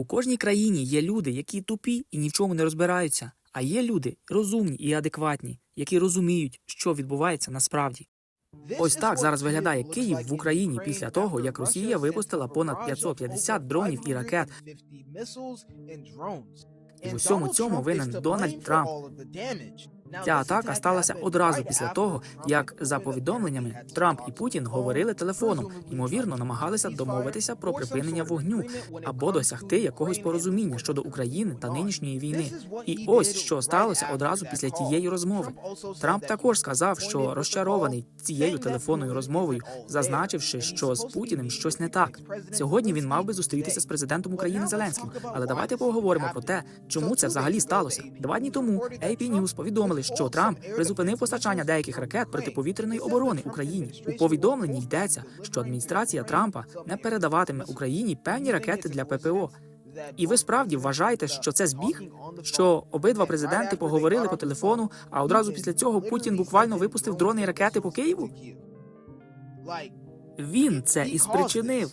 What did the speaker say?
У кожній країні є люди, які тупі і ні в чому не розбираються, а є люди розумні і адекватні, які розуміють, що відбувається насправді. Ось так зараз виглядає Київ в Україні після того, як Росія випустила понад 550 дронів і ракет. І в усьому цьому винен Дональд Трамп. Ця атака сталася одразу після того, як за повідомленнями Трамп і Путін говорили телефоном, ймовірно, намагалися домовитися про припинення вогню або досягти якогось порозуміння щодо України та нинішньої війни. І ось що сталося одразу після тієї розмови. Трамп також сказав, що розчарований цією телефонною розмовою, зазначивши, що з Путіним щось не так. Сьогодні він мав би зустрітися з президентом України Зеленським. Але давайте поговоримо про те, чому це взагалі сталося. Два дні тому AP News повідомили, що Трамп призупинив постачання деяких ракет протиповітряної оборони Україні. У повідомленні йдеться, що адміністрація Трампа не передаватиме Україні певні ракети для ППО. І ви справді вважаєте, що це збіг? Що обидва президенти поговорили по телефону, а одразу після цього Путін буквально випустив дрони і ракети по Києву? Він це і спричинив.